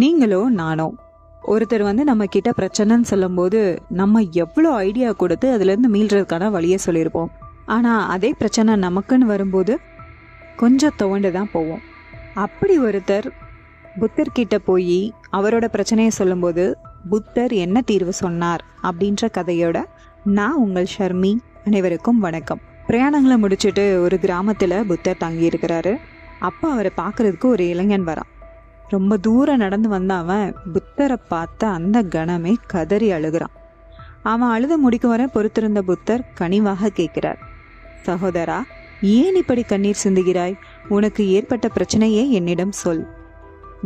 நீங்களோ நானோ. ஒருத்தர் வந்து நம்ம கிட்ட பிரச்சனைன்னு சொல்லும்போது நம்ம எவ்வளோ ஐடியா கொடுத்து அதுலேருந்து மீள்றதுக்கான வழியை சொல்லியிருப்போம். ஆனால் அதே பிரச்சனை நமக்குன்னு வரும்போது கொஞ்சம் துவண்டு தான் போவோம். அப்படி ஒருத்தர் புத்தர் கிட்ட போய் அவரோட பிரச்சனையை சொல்லும்போது புத்தர் என்ன தீர்வு சொன்னார்? அப்படின்ற கதையோட நான் உங்கள் ஷர்மி அனைவருக்கும் வணக்கம். பிரயாணங்களை முடிச்சுட்டு ஒரு கிராமத்தில் புத்தர் தங்கியிருக்கிறாரு. அப்போ அவரை பார்க்குறதுக்கு ஒரு இளைஞன் வரான். ரொம்ப தூரம் நடந்து வந்த அவன் புத்தரை பார்த்த அந்த கணமே கதறி அழுகிறான். அவன் அழுத முடிக்கும் வரை பொறுத்திருந்த புத்தர் கனிவாக கேட்கிறார். சகோதரா ஏன் இப்படி கண்ணீர் சிந்துகிறாய்? உனக்கு ஏற்பட்ட பிரச்சனையே என்னிடம் சொல்.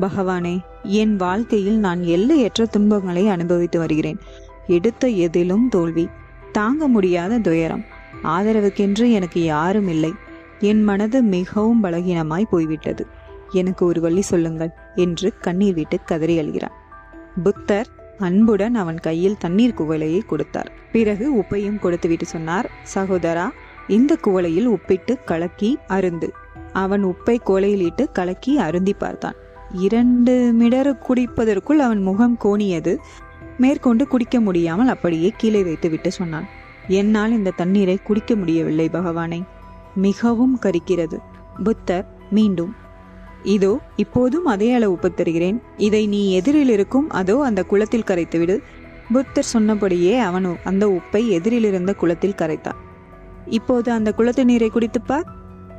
பகவானே என் வாழ்க்கையில் நான் எல்லையற்ற துன்பங்களை அனுபவித்து வருகிறேன். எடுத்த எதிலும் தோல்வி. தாங்க முடியாத துயரம். ஆதரவுக்கென்று எனக்கு யாரும் இல்லை. என் மனது மிகவும் பலகீனமாய் போய்விட்டது. எனக்கு ஒரு வழி சொல்லுங்கள் என்று கண்ணீர் விட்டு கதறி அழுகிறான். புத்தர் அன்புடன் அவன் கையில் தண்ணீர் குவளையை கொடுத்தார். பிறகு உப்பையும் கொடுத்துவிட்டு சொன்னார் சகோதரா இந்த குவளையில் உப்பிட்டு கலக்கி அருந்து. அவன் உப்பை கோலையில் இட்டு கலக்கி அருந்தி பார்த்தான். இரண்டு மிடறு குடிப்பதற்குள் அவன் முகம் கோணியது. மேற்கொண்டு குடிக்க முடியாமல் அப்படியே கீழே வைத்துவிட்டு சொன்னான் என்னால் இந்த தண்ணீரை குடிக்க முடியவில்லை பகவானை. மிகவும் கரிக்கிறது. புத்தர் மீண்டும் இதோ இப்போதும் அதே அளவு உப்பு தருகிறேன் இதை நீ எதிரில் இருக்கும் அதோ அந்த குளத்தில் கரைத்துவிடு. புத்தர் சொன்னபடியே அவனோ அந்த உப்பை எதிரில் இருந்த குளத்தில் கரைத்தான். இப்போது அந்த குளத்து நீரை குடித்துப்பார்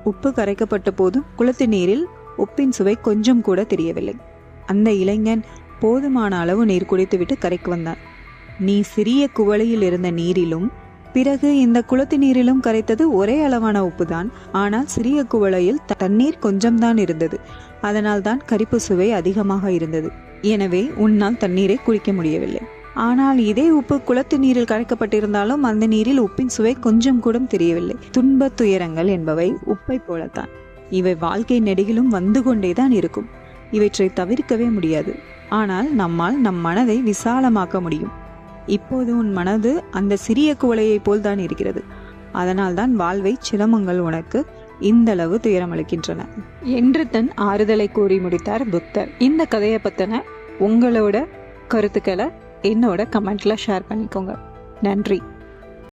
உப்பு கரைக்கப்பட்ட போதும் குளத்து நீரில் உப்பின் சுவை கொஞ்சம் கூட தெரியவில்லை. அந்த இளைஞன் போதுமான அளவு நீர் குடித்துவிட்டு கரைக்கு வந்தான். நீ சிறிய குவளையில் இருந்த நீரிலும் பிறகு இந்த குளத்து நீரிலும் கரைத்தது ஒரே அளவான உப்புதான். ஆனால் சிறிய குவளையில் தண்ணீர் கொஞ்சம்தான் இருந்தது. அதனால் தான் கரிப்பு சுவை அதிகமாக இருந்தது. எனவே உன்னால் தண்ணீரை குடிக்க முடியவில்லை. ஆனால் இதே உப்பு குளத்து நீரில் கரைக்கப்பட்டிருந்தாலும் அந்த நீரில் உப்பின் சுவை கொஞ்சம் கூட தெரியவில்லை. துன்பத் துயரங்கள் என்பவை உப்பை போலத்தான். இவை வாழ்க்கை நெடுகிலும் வந்து கொண்டேதான் இருக்கும். இவற்றை தவிர்க்கவே முடியாது. ஆனால் நம்மால் நம் மனதை விசாலமாக்க முடியும். இப்போது உன் மனது அந்த சிறிய குவளையைப் போல் தான் இருக்கிறது. அதனால்தான் வாழ்வை சிரமங்கள் உனக்கு இந்தளவு துயரமளிக்கின்றன. என்று தன் ஆறுதலை கூறி முடித்தார் புத்தர். இந்த கதையை பற்றின உங்களோட கருத்துக்களை என்னோட கமெண்ட்ல ஷேர் பண்ணிக்கோங்க. நன்றி.